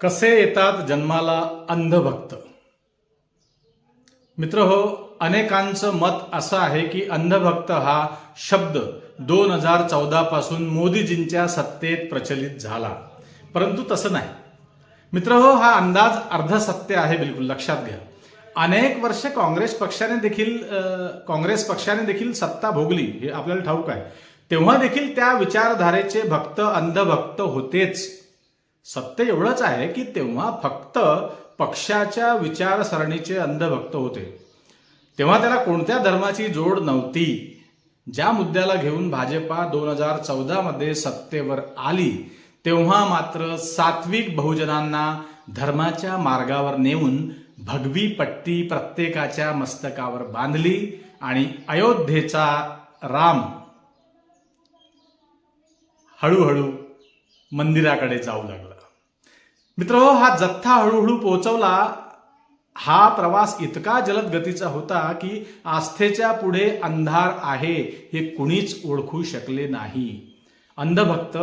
कसे येतात जन्माला अंधभक्त? मित्र हो अनेकांचं मत असं आहे की अंधभक्त हा शब्द दोन हजार चौदा पासून मोदीजींच्या सत्तेत प्रचलित झाला. परंतु तसं नाही. मित्र हो हा अंदाज अर्धसत्य आहे बिलकुल लक्षात घ्या. अनेक वर्ष काँग्रेस पक्षाने देखील काँग्रेस पक्षाने देखील सत्ता भोगली हे आपल्याला ठाऊक आहे. तेव्हा देखील त्या विचारधारेचे भक्त अंधभक्त होतेच. सत्य एवढंच आहे की तेव्हा फक्त पक्षाच्या विचारसरणीचे अंधभक्त होते. तेव्हा त्याला कोणत्या धर्माची जोड नव्हती. ज्या मुद्द्याला घेऊन भाजपा दोन हजार चौदामध्ये सत्तेवर आली तेव्हा मात्र सात्विक बहुजनांना धर्माच्या मार्गावर नेऊन भगवी पट्टी प्रत्येकाच्या मस्तकावर बांधली आणि अयोध्येचा राम हळूहळू मंदिराकडे जाऊ लागला. मित्र हा जथ्था हळूहळू पोहोचवला. हा प्रवास इतका जलद गतीचा होता की आस्थेच्या पुढे अंधार आहे हे कुणीच ओळखू शकले नाही. अंधभक्त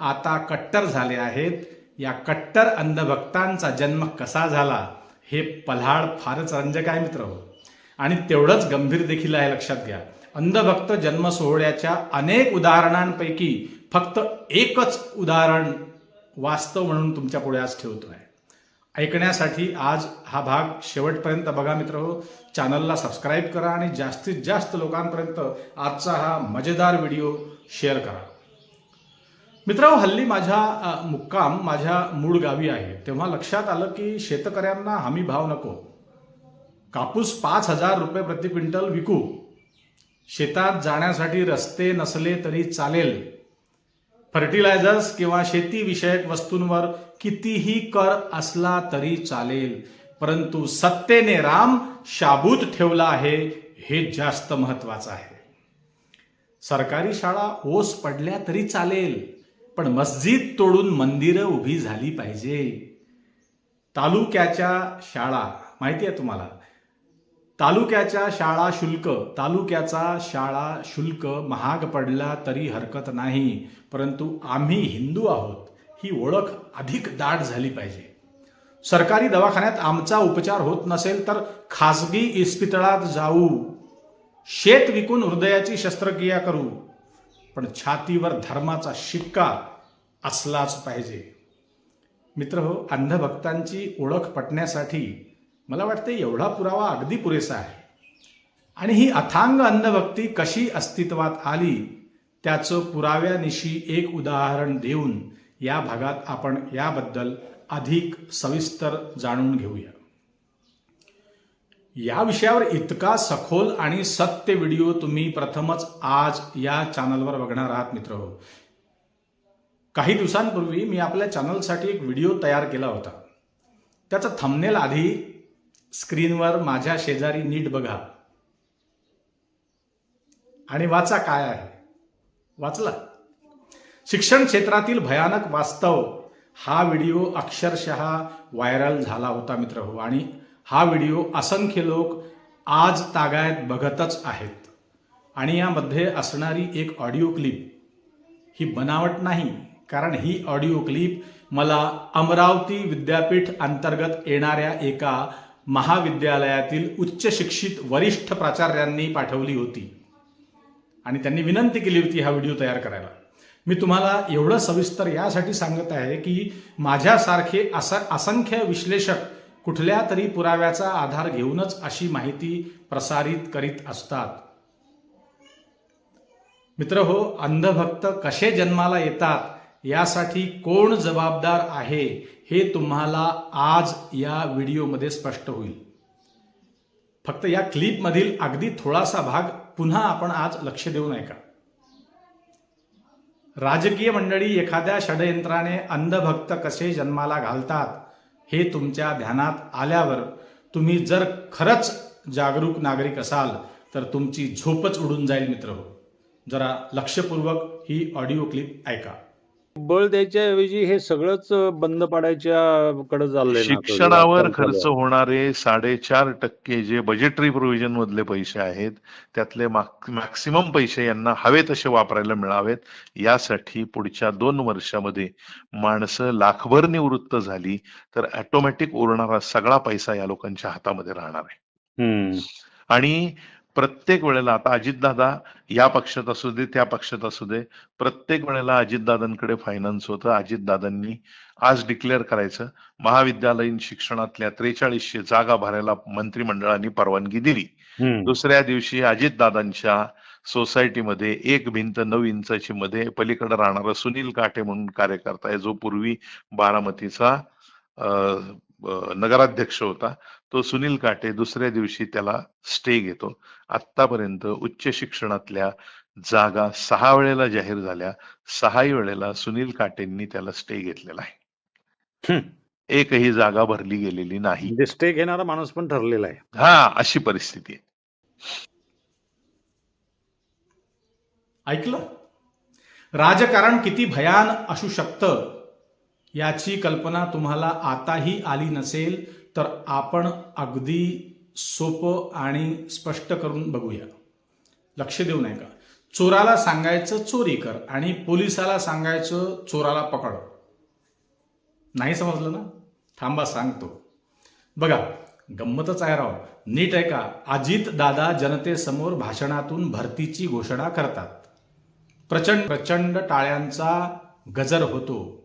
आता कट्टर झाले आहेत. या कट्टर अंधभक्तांचा जन्म कसा झाला हे पल्हाड फारच रंजक आहे मित्र. आणि तेवढंच गंभीर देखील आहे लक्षात घ्या. अंधभक्त जन्म सोहळ्याच्या अनेक उदाहरणांपैकी फक्त एकच उदाहरण वास्तव म्हणून तुमच्यापुढे आज ठेवतो आहे ऐकण्यासाठी आज हा भाग शेवटपर्यंत बघा मित्र हो. चॅनलला सबस्क्राईब करा आणि जास्तीत जास्त लोकांपर्यंत आजचा हा मजेदार व्हिडिओ शेअर करा. मित्र हो, हल्ली माझा मुक्काम माझ्या मूळ गावी आहे. तेव्हा लक्षात आलं की शेतकऱ्यांना हमी भाव नको. कापूस पाच हजार रुपये प्रति क्विंटल विकू. शेतात जाण्यासाठी रस्ते नसले तरी चालेल. फर्टिलायझर्स किंवा शेतीविषयक वस्तूंवर कितीही कर असला तरी चालेल. परंतु सत्तेने राम शाबूत ठेवला आहे हे जास्त महत्वाचं आहे. सरकारी शाळा ओस पडल्या तरी चालेल पण मस्जिद तोडून मंदिरं उभी झाली पाहिजे. तालुक्याच्या शाळा माहिती आहे तुम्हाला? तालुक्याच्या शाळा शुल्क तालुक्याचा शाळा शुल्क महाग पडला तरी हरकत नाही परंतु आम्ही हिंदू आहोत ही ओळख अधिक दाट झाली पाहिजे. सरकारी दवाखान्यात आमचा उपचार होत नसेल तर खासगी इस्पितळात जाऊ. शेत विकून हृदयाची शस्त्रक्रिया करू. पण छातीवर धर्माचा शिक्का असलाच पाहिजे. मित्र हो अंधभक्तांची ओळख पटण्यासाठी मला वाटते एवढा पुरावा अगदी पुरेसा आहे. आणि ही अथांग अंधभक्ती कशी अस्तित्वात आली त्याचं पुराव्यानिशी एक उदाहरण देऊन या भागात आपण याबद्दल अधिक सविस्तर जाणून घेऊया. या विषयावर इतका सखोल आणि सत्य व्हिडिओ तुम्ही प्रथमच आज या चॅनलवर बघणार आहात मित्र. हो काही दिवसांपूर्वी मी आपल्या चॅनलसाठी एक व्हिडिओ तयार केला होता. त्याचा थंबनेल आधी स्क्रीनवर माझ्या शेजारी नीट बघा. आणि वाचा काय आहे? वाचला. शिक्षण क्षेत्रातील भयानक वास्तव. हा व्हिडिओ अक्षरशः व्हायरल झाला होता मित्र हो. आणि हा व्हिडिओ असंख्य लोक आज तागायत बघतच आहेत. आणि यामध्ये असणारी एक ऑडिओ क्लिप. ही बनावट नाही कारण ही ऑडिओ क्लिप मला अमरावती विद्यापीठ अंतर्गत येणाऱ्या एका महाविद्यालयातील उच्च शिक्षित वरिष्ठ प्राचार्यांनी पाठवली होती. आणि त्यांनी विनंती केली होती हा व्हिडिओ तयार करायला. मी तुम्हाला एवढं सविस्तर यासाठी सांगत आहे की माझ्यासारखे अस असंख्य विश्लेषक कुठल्या तरी पुराव्याचा आधार घेऊनच अशी माहिती प्रसारित करीत असतात. मित्र हो अंधभक्त कसे जन्माला येतात यासाठी कोण जबाबदार आहे हे तुम्हाला आज या व्हिडिओमध्ये स्पष्ट होईल. फक्त या क्लिपमधील अगदी थोडासा भाग पुन्हा आपण आज लक्ष देऊन ऐका राजकीय मंडळी एखाद्या षडयंत्राने अंधभक्त कसे जन्माला घालतात हे तुमच्या ध्यानात आल्यावर तुम्ही जर खरंच जागरूक नागरिक असाल तर तुमची झोपच उडून जाईल मित्र हो. जरा लक्षपूर्वक ही ऑडिओ क्लिप ऐका. बळ द्यायच्याऐवजी हे सगळंच बंद पाडायच्या कडे चाललंय शिक्षणावर खर्च. होणारे साडेचार टक्के जे बजेटरी प्रोव्हिजन मधले पैसे आहेत त्यातले मॅक्सिमम पैसे यांना हवे तसे वापरायला मिळावेत यासाठी पुढच्या दोन वर्षामध्ये माणसं लाखभर निवृत्त झाली तर ऑटोमॅटिक उरणारा सगळा पैसा या लोकांच्या हातामध्ये राहणार आहे. आणि प्रत्येक वेळेला आता अजितदादा या पक्षात असू दे त्या पक्षात असू दे प्रत्येक वेळेला अजितदादांकडे फायनान्स होतं. अजितदादांनी आज डिक्लेअर करायचं महाविद्यालयीन शिक्षणातल्या त्रेचाळीसशे जागा भरायला मंत्रिमंडळाने परवानगी दिली. दुसऱ्या दिवशी अजितदादांच्या सोसायटीमध्ये एक भिंत नऊ इंचाची मध्ये पलीकडे राहणारा सुनील काटे म्हणून कार्यकर्ता आहे. जो पूर्वी बारामतीचा नगराध्यक्ष होता. तो सुनील काटे दुसऱ्या दिवशी त्याला स्टे घेतो. आतापर्यंत उच्च शिक्षणातल्या जागा सहा वेळेला जाहीर झाल्या. सहाही वेळेला सुनील काटेंनी त्याला स्टे घेतलेला आहे. एकही जागा भरली गेलेली नाही. म्हणजे स्टे घेणारा माणूस पण ठरलेला आहे. हा अशी परिस्थिती आहे. ऐकलं? राजकारण किती भयान असू शकतं? याची कल्पना तुम्हाला आताही आली नसेल तर आपण अगदी सोपं आणि स्पष्ट करून बघूया. लक्ष देऊ नये का चोराला सांगायचं चोरी कर आणि पोलिसाला सांगायचं चोराला पकड. नाही समजलं ना? थांबा सांगतो. बघा गंमतच आहे राव. नीट आहे का अजित दादा जनतेसमोर भाषणातून भरतीची घोषणा करतात. प्रचंड प्रचंड टाळ्यांचा गजर होतो.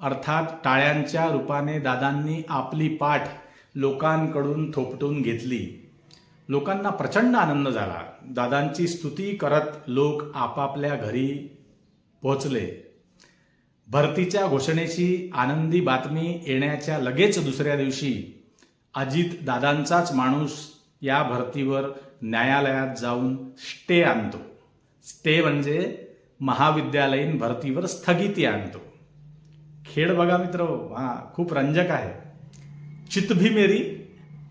अर्थात टाळ्यांच्या रूपाने दादांनी आपली पाठ लोकांकडून थोपटून घेतली. लोकांना प्रचंड आनंद झाला. दादांची स्तुती करत लोक आपापल्या घरी पोहोचले. भरतीच्या घोषणेची आनंदी बातमी येण्याच्या लगेच दुसऱ्या दिवशी अजित दादांचाच माणूस या भरतीवर न्यायालयात जाऊन स्टे आणतो. स्टे म्हणजे महाविद्यालयीन भरतीवर स्थगिती आणतो. खेळ बघा मित्र हा खूप रंजक आहे. चित भी मेरी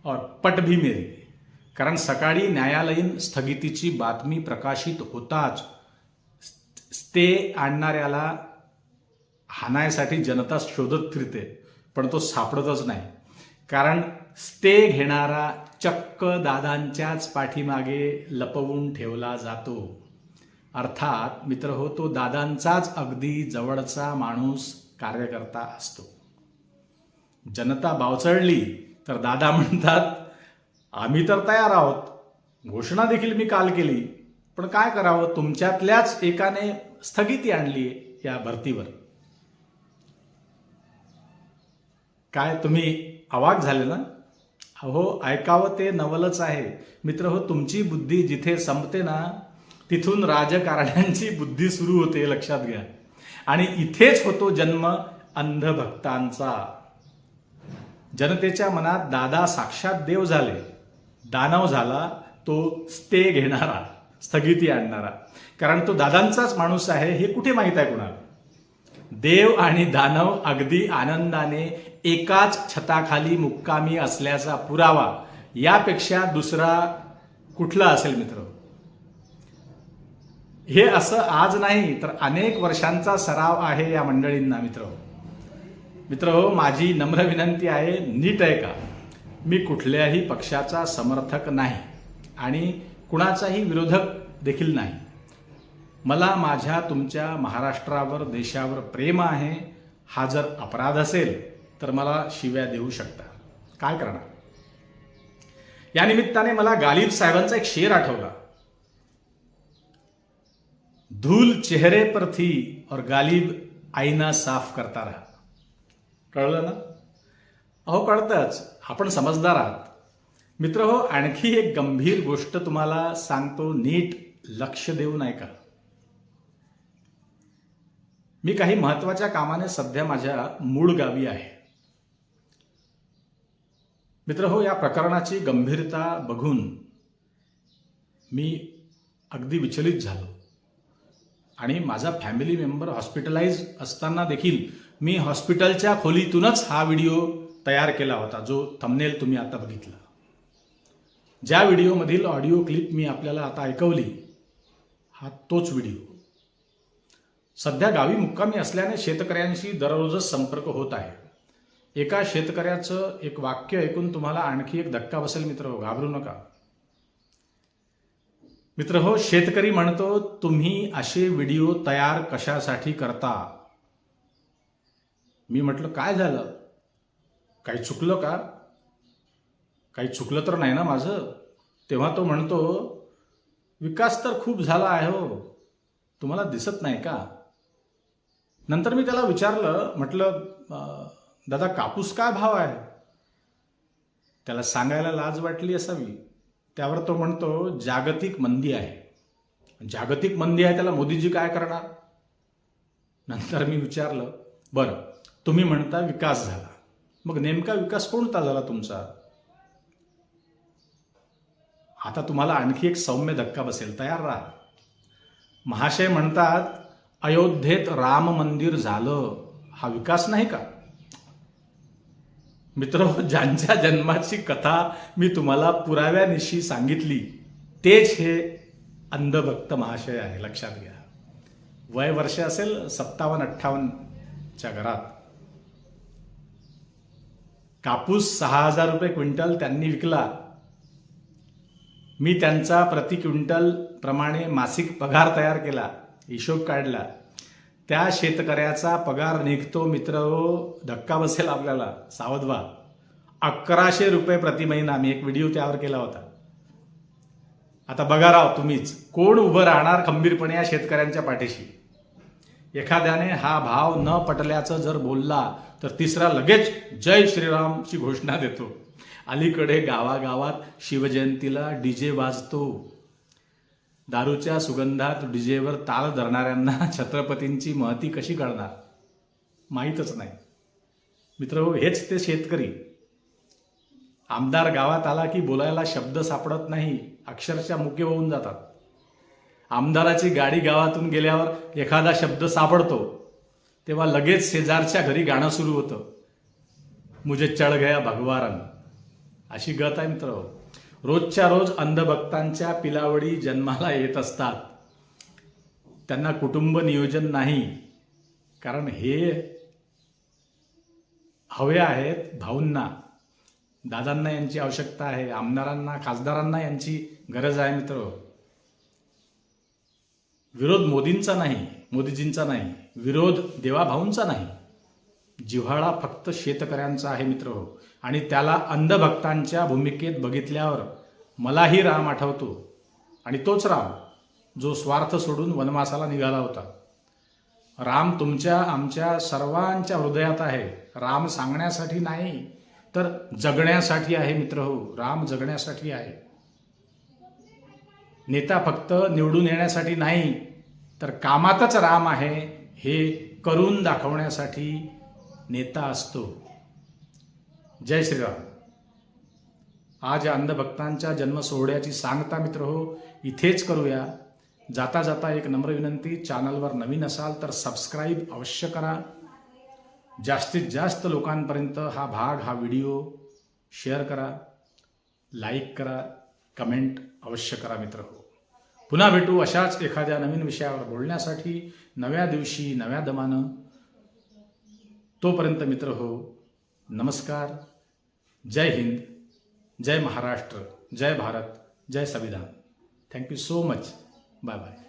और पट भी मेरी. कारण सकाळी न्यायालयीन स्थगितीची बातमी प्रकाशित होताच स्टे आणणाऱ्याला हाणायसाठी जनता शोधत फिरते पण तो सापडतच नाही. कारण स्टे घेणारा चक्क दादांच्याच पाठीमागे लपवून ठेवला जातो. अर्थात मित्र हो तो दादांचाच अगदी जवळचा माणूस कार्यकर्ता असतो. जनता बावचळली तर दादा म्हणतात आम्ही तर तयार आहोत. घोषणा देखील मी काल केली. पण काय करावं? तुमच्यातल्याच एकाने स्थगिती आणली या भरतीवर. काय तुम्ही अवाक झाले ना? अहो ऐकावं ते नवलच आहे. मित्र हो तुमची बुद्धी जिथे संपते ना तिथून राजकारण्यांची बुद्धी सुरू होते लक्षात घ्या. आणि इथेच होतो जन्म अंधभक्तांचा. जनतेच्या मनात दादा साक्षात देव झाले. दानव झाला तो स्टे घेणारा स्थगिती आणणारा. कारण तो दादांचाच माणूस आहे हे कुठे माहीत आहे कुणाला? देव आणि दानव अगदी आनंदाने एकाच छताखाली मुक्कामी असल्याचा पुरावा यापेक्षा दुसरा कुठला असेल मित्र? हे असं आज नाही तर अनेक वर्षांचा सराव आहे या मंडळींना मित्र मित्र हो माझी नम्र विनंती आहे नीट आहे का? मी कुठल्याही पक्षाचा समर्थक नाही आणि कुणाचाही विरोधक देखील नाही. मला माझ्या तुमच्या महाराष्ट्रावर देशावर प्रेम आहे हा जर अपराध असेल तर मला शिव्या देऊ शकता. काय करणार? या निमित्ताने मला गालिब साहेबांचा एक शेर आठवला. धूल चेहरे पर थी और गालिब आईना साफ करता रहा। कळलं ना? अहो कळतंच. आपण समजदार आहात. मित्र हो आणखी एक गंभीर गोष्ट तुम्हाला सांगतो नीट लक्ष देऊ नाही का मी काही महत्त्वाच्या कामाने सध्या माझ्या मूळ गावी आहे. मित्र हो या प्रकरणाची गंभीरता बघून मी अगदी विचलित झालो. आणि माझा फॅमिली मेंबर हॉस्पिटलाइज असताना देखील मी हॉस्पिटलच्या खोलीतूनच हा व्हिडिओ तयार केला होता जो थंबनेल तुम्ही आता बघितला. ज्या व्हिडिओमधील ऑडिओ क्लिप मी आपल्याला आता ऐकवली हा तोच व्हिडिओ सध्या गावी मुक्कामी असल्याने शेतकऱ्यांशी दररोजच संपर्क होत आहे. एका शेतकऱ्याचं एक वाक्य ऐकून तुम्हाला आणखी एक धक्का बसेल मित्र हो, घाबरू नका. मित्र हो शेतकरी म्हणतो तुम्ही असे व्हिडिओ तयार कशासाठी करता? मी म्हटलं काय झालं? काही चुकलं का? काही चुकलं तर नाही ना माझं. तेव्हा तो म्हणतो विकास तर खूप झाला आहे हो तुम्हाला दिसत नाही का? नंतर मी त्याला विचारलं म्हटलं दादा कापूस काय भाव आहे? त्याला सांगायला लाज वाटली असावी. त्यावर तो म्हणतो जागतिक मंदी आहे. जागतिक मंदी आहे त्याला मोदीजी काय करणार? नंतर मी विचारलं बरं तुम्ही म्हणता विकास झाला. मग नेमका विकास कोणता झाला तुमचा? आता तुम्हाला आणखी एक सौम्य धक्का बसेल तयार राहा. महाशय म्हणतात अयोध्येत राम मंदिर झालं. हा विकास नाही का? मित्र ज्यांच्या जन्माची कथा मी तुम्हाला पुराव्यानिशी सांगितली तेच हे अंधभक्त महाशय आहे. लक्षात घ्या. वय वर्ष असेल सत्तावन्न अठ्ठावन्नच्या घरात. कापूस सहा हजार रुपये क्विंटल त्यांनी विकला. मी त्यांचा प्रति क्विंटल प्रमाणे मासिक पगार तयार केला. हिशोब काढला. त्या शेतकऱ्याचा पगार निघतो मित्र हो. धक्का बसेल आपल्याला. सावध व्हा. अकराशे रुपये प्रति महिना. मी एक व्हिडिओ त्यावर केला होता. आता बघा राव तुम्हीच. कोण उभं राहणार खंबीरपणे या शेतकऱ्यांच्या पाठीशी? एखाद्याने हा भाव न पटल्याचं जर बोलला तर तिसरा लगेच जय श्रीरामची घोषणा देतो. अलीकडे गावागावात शिवजयंतीला डीजे वाजतो. दारूच्या सुगंधात डीजेवर ताल धरणाऱ्यांना छत्रपतींची महती कशी कळणार माहीतच नाही. मित्र हो, हेच ते शेतकरी. आमदार गावात आला की बोलायला शब्द सापडत नाही अक्षरशः मुके होऊन जातात. आमदाराची गाडी गावातून गेल्यावर एखादा शब्द सापडतो तेव्हा लगेच शेजारच्या घरी गाणं सुरू होतं. मुझे चढ गया भगवारन अशी गत आहे मित्र हो. रोजच्या रोज अंधभक्तांच्या पिलावडी जन्माला येत असतात. त्यांना कुटुंब नियोजन नाही. कारण हे हवे आहेत भाऊंना. दादांना यांची आवश्यकता आहे. आमदारांना खासदारांना यांची गरज आहे मित्र. विरोध मोदींचा नाही मोदीजींचा नाही. विरोध देवाभाऊंचा नाही. जिव्हाळा फक्त शेतकऱ्यांचा आहे मित्र हो. आणि त्याला अंधभक्तांच्या भूमिकेत बघितल्यावर मलाही राम आठवतो. आणि तोच राम जो स्वार्थ सोडून वनवासाला निघाला होता. राम तुमच्या आमच्या सर्वांच्या हृदयात आहे. राम सांगण्यासाठी नाही तर जगण्यासाठी आहे मित्र हो. राम जगण्यासाठी आहे. नेता फक्त निवडून येण्यासाठी नाही तर कामातच राम आहे हे करून दाखवण्यासाठी नेता असतो. जय श्रीराम. आज या अंधभक्तांच्या जन्म सोहळ्याची सांगता मित्र हो इथेच करूया. जाता जाता एक नम्र विनंती चॅनलवर नवीन असाल तर सबस्क्राईब अवश्य करा. जास्तीत जास्त लोकांपर्यंत हा भाग हा व्हिडिओ शेअर करा लाईक करा कमेंट अवश्य करा मित्र हो. पुन्हा भेटू अशाच एखाद्या नवीन विषयावर बोलण्यासाठी नव्या दिवशी नव्या दमानं. तोपर्यंत मित्र हो नमस्कार. जय हिंद जय महाराष्ट्र जय भारत जय संविधान. Thank you so much bye bye